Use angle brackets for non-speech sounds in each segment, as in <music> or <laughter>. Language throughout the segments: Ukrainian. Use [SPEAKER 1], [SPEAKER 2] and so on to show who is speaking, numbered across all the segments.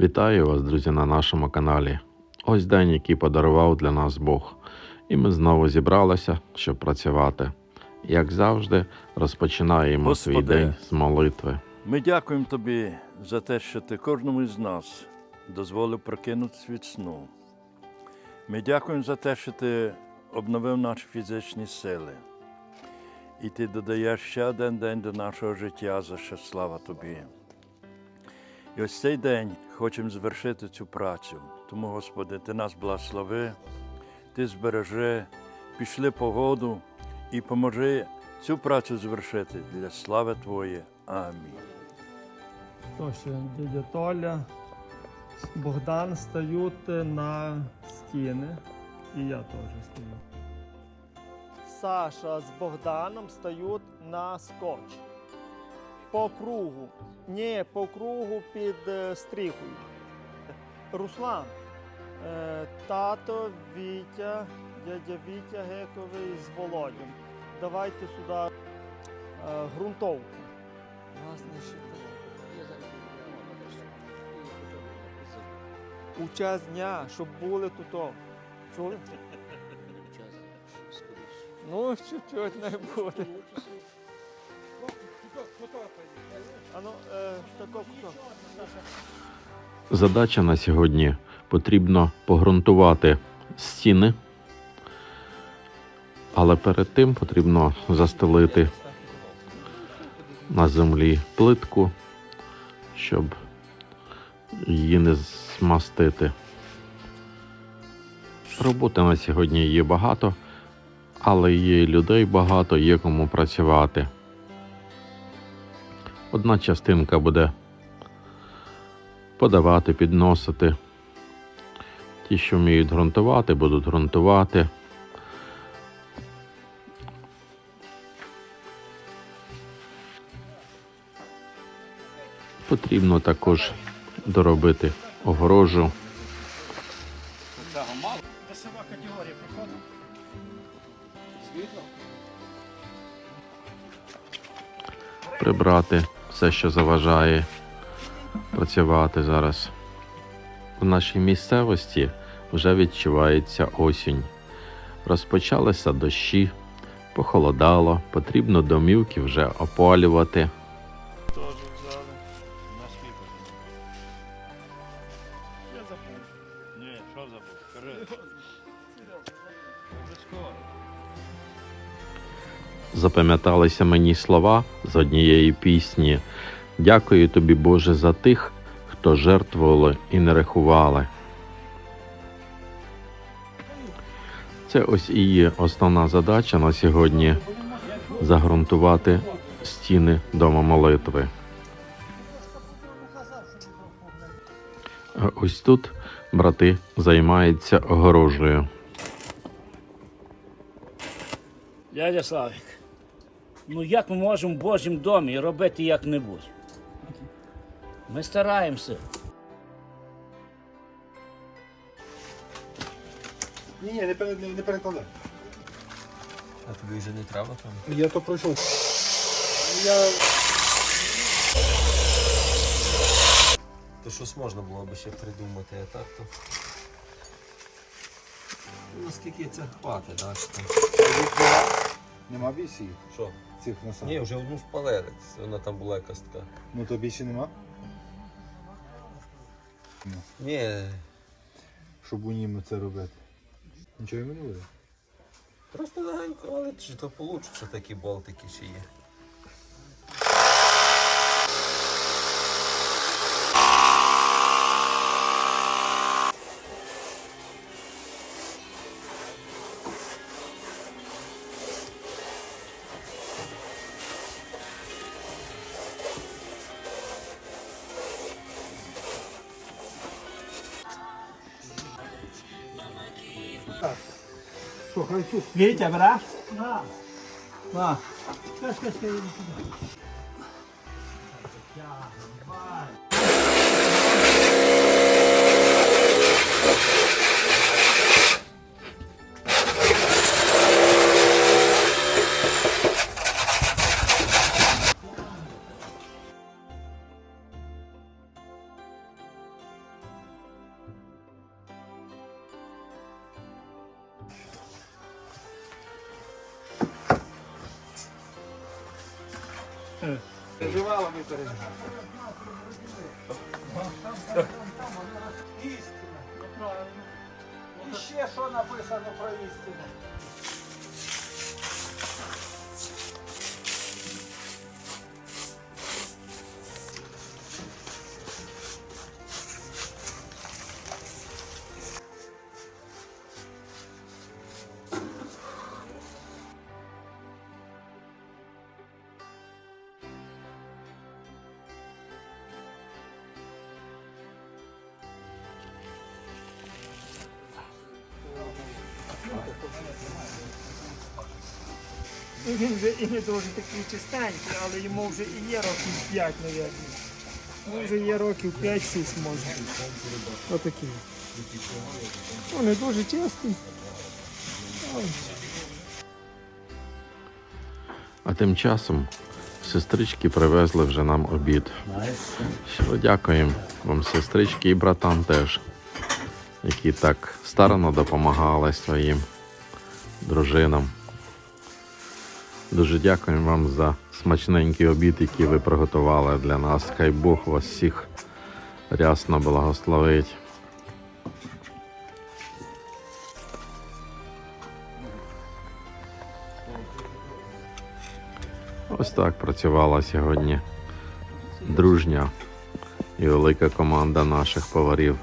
[SPEAKER 1] Вітаю вас, друзі, на нашому каналі. Ось день, який подарував для нас Бог. І ми знову зібралися, щоб працювати. Як завжди, розпочинаємо свій день з молитви.
[SPEAKER 2] Ми дякуємо Тобі за те, що Ти кожному з нас дозволив прокинутися від сну. Ми дякуємо за те, що Ти обновив наші фізичні сили. І Ти додаєш ще один день до нашого життя, за що слава Тобі. І ось цей день хочемо звершити цю працю. Тому, Господи, Ти нас благослови, Ти збережи, пішли погоду і поможи цю працю звершити для слави Твоєї. Амінь.
[SPEAKER 3] Хто ще? Дядя Толя, Богдан стають на стіни. І я теж стою. Саша з Богданом стають на скотч. По кругу. Ні, по кругу під е, стріхою. Руслан, е, тато, Вітя, дядя Вітя Гековий з Володім. Давайте сюди е, ґрунтовку. Вас не считаю. У час дня, щоб були тут. Чули? <laughs> Ну, чуть-чуть не буде.
[SPEAKER 1] Задача на сьогодні потрібно погрунтувати стіни, але перед тим потрібно застелити на землі плитку, щоб її не змастити. Роботи на сьогодні є багато, але є людей багато, є кому працювати. Одна частинка буде подавати, підносити. Ті, що вміють ґрунтувати, будуть ґрунтувати. Потрібно також доробити огорожу.
[SPEAKER 4] Весова категорія приходить.
[SPEAKER 1] Прибрати все, що заважає працювати зараз. В нашій місцевості вже відчувається осінь. Розпочалися дощі, похолодало, потрібно домівки вже опалювати.
[SPEAKER 2] Ні, що забув? Скажи.
[SPEAKER 1] Запам'яталися мені слова з однієї пісні. Дякую тобі, Боже, за тих, хто жертвували і не рахували. Це ось і є основна задача на сьогодні загрунтувати стіни дома молитви. Ось тут брати займаються огорожею.
[SPEAKER 4] Дядя Славик, ну як ми можемо в Божому домі робити як-небудь? Ми стараємося.
[SPEAKER 5] Ні, ні, не, пере- не, не перекладай.
[SPEAKER 6] А тобі вже не треба там?
[SPEAKER 5] Я то пройшов. Я
[SPEAKER 6] То щось можна було би ще придумати, а так то. Ну, Наскільки це хватить, так?
[SPEAKER 5] нема їх,
[SPEAKER 6] Що?
[SPEAKER 5] Цих насадок.
[SPEAKER 6] Ні, вже одну спалили, вона там була якась така.
[SPEAKER 5] Ну то більше нема,
[SPEAKER 6] Ні,
[SPEAKER 5] щоб у ньому це робити. Нічого йому не буде.
[SPEAKER 6] просто легенько, але чи то получаться такі болтики ще є.
[SPEAKER 5] Хай
[SPEAKER 3] брат? Да. Да. Каш, каш, каш.
[SPEAKER 6] Переживала, ми переживали.
[SPEAKER 7] І ще що написано про істину?
[SPEAKER 3] І він вже і не дуже такий чистенький, але йому вже і є років 5, мабуть. Ну, вже є років 5-6 може. Отакий. Ну, не дуже чистий.
[SPEAKER 1] А тим часом сестрички привезли вже нам обід. Щиро дякуємо вам, сестрички і братам теж, які так старано допомагали своїм дружинам. Дуже дякуємо вам за смачненький обід, який ви приготували для нас. Хай Бог вас всіх рясно благословить. Ось так працювала сьогодні дружня і велика команда наших поварів.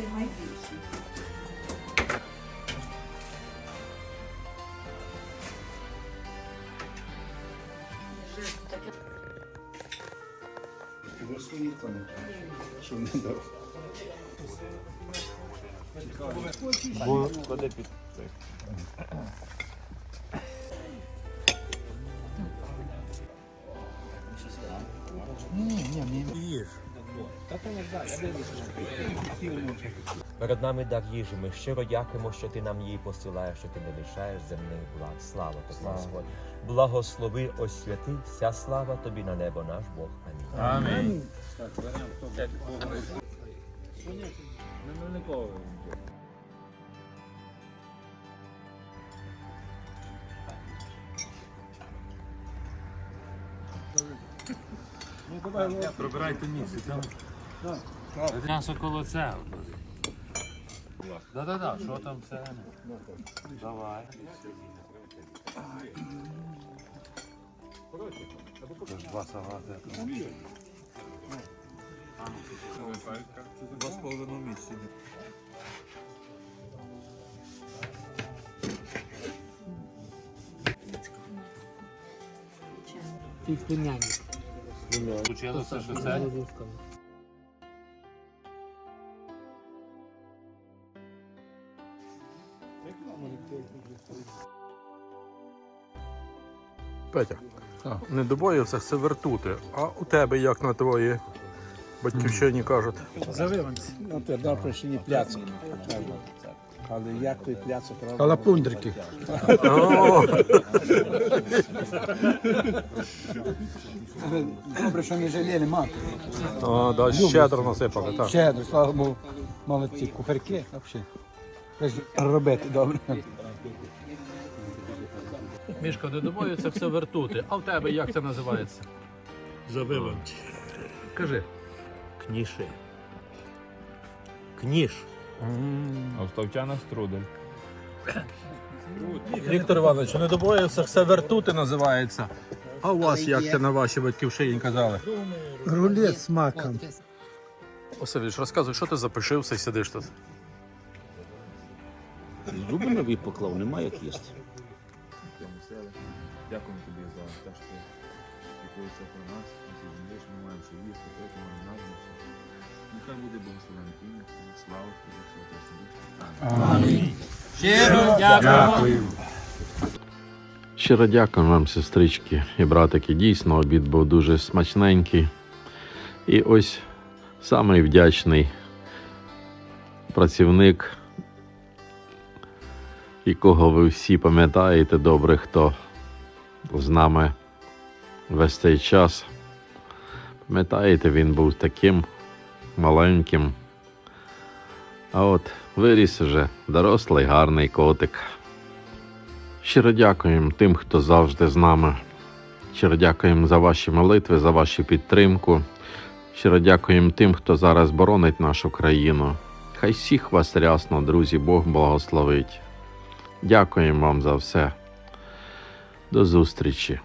[SPEAKER 8] брати найбільші.
[SPEAKER 7] Що не дав? Бо
[SPEAKER 9] куди під цих?
[SPEAKER 5] Ні, ні, ні. Їж.
[SPEAKER 10] Перед нами дар їжі. Ми щиро дякуємо, що ти нам її посилаєш, що ти не лишаєш земних благ. Слава тобі, Господь. Благослови, освяти, вся слава тобі на небо, наш Бог. Амінь.
[SPEAKER 5] Пробирайте місце, там.
[SPEAKER 9] М'ясо коло цього. Да-да-да, що там це? Давай. Це ж Два салати.
[SPEAKER 5] Два з половиною місці.
[SPEAKER 9] Случилося, що це?
[SPEAKER 1] Петя, не добоївся це вертути. А у тебе як на твої батьківщині кажуть?
[SPEAKER 7] Завиванці. Ну, то добре, що не пляцки. Але як той пляцок робить?
[SPEAKER 5] Калапундрики. <laughs>
[SPEAKER 7] Добре, що не жаліли мати.
[SPEAKER 1] О, да, щедро насипали, так.
[SPEAKER 7] Щедро, слава Богу, молодці, кухарки, взагалі. Робити добре.
[SPEAKER 9] Мішка, не думаю, це все вертути. А в тебе як це називається?
[SPEAKER 2] Завиванці.
[SPEAKER 9] Кажи.
[SPEAKER 10] Кніши. Кніш.
[SPEAKER 9] А в Ставчана струдель.
[SPEAKER 1] Віктор Іванович, не добоївся, все вертути називається. А у вас як це на вашій батьківщині казали?
[SPEAKER 7] Рулет з маком.
[SPEAKER 1] Васильович, розказуй, що ти запишився і сидиш тут?
[SPEAKER 4] Зуби нові поклав, немає як їсти.
[SPEAKER 11] Дякуємо тобі за те, що ти піклуєшся про нас, що ми маємо що їсти, маємо назвитися. Нехай буде благословене ім'я, слава тобі, Святого Святого.
[SPEAKER 1] Щиро дякую вам, сестрички і братики. Дійсно, обід був дуже смачненький. І ось самий вдячний працівник, якого ви всі пам'ятаєте добре, хто з нами весь цей час. Пам'ятаєте, він був таким маленьким. А от виріс уже дорослий гарний котик. Щиро дякуємо тим, хто завжди з нами. Щиро дякуємо за ваші молитви, за вашу підтримку. Щиро дякуємо тим, хто зараз боронить нашу країну. Хай всіх вас рясно, друзі, Бог благословить. Дякуємо вам за все. До зустрічі.